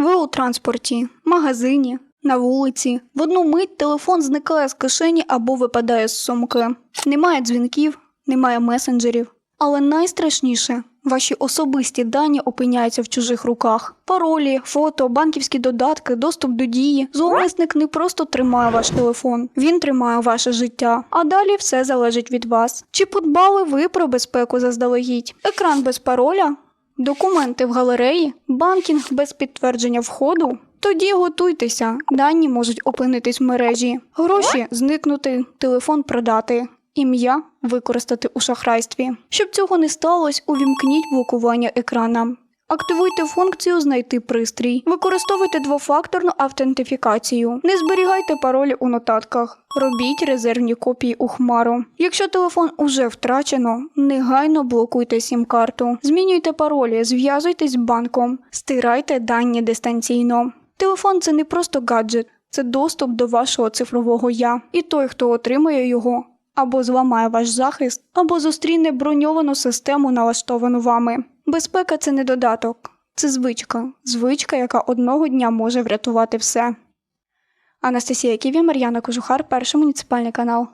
Ви у транспорті, магазині, на вулиці. В одну мить телефон зникає з кишені або випадає з сумки. Немає дзвінків, немає месенджерів. Але найстрашніше ваші особисті дані опиняються в чужих руках. Паролі, фото, банківські додатки, доступ до дії. Зловмисник не просто тримає ваш телефон, він тримає ваше життя. А далі все залежить від вас. Чи подбали ви про безпеку заздалегідь? Екран без пароля? Документи в галереї, банкінг без підтвердження входу. Тоді готуйтеся, дані можуть опинитись в мережі, гроші зникнути, телефон продати, ім'я використати у шахрайстві. Щоб цього не сталося, увімкніть блокування екрана. Активуйте функцію Знайти пристрій. Використовуйте двофакторну автентифікацію. Не зберігайте паролі у нотатках. Робіть резервні копії у хмару. Якщо телефон уже втрачено, негайно блокуйте сім-карту. Змінюйте паролі, зв'язуйтесь з банком, стирайте дані дистанційно. Телефон це не просто гаджет, це доступ до вашого цифрового я. І той, хто отримує його, або зламає ваш захист, або зустріне броньовану систему, налаштовану вами. Безпека це не додаток, це звичка. Звичка, яка одного дня може врятувати все. Анастасія Ківі, Мар'яна Кожухар, перший муніципальний канал.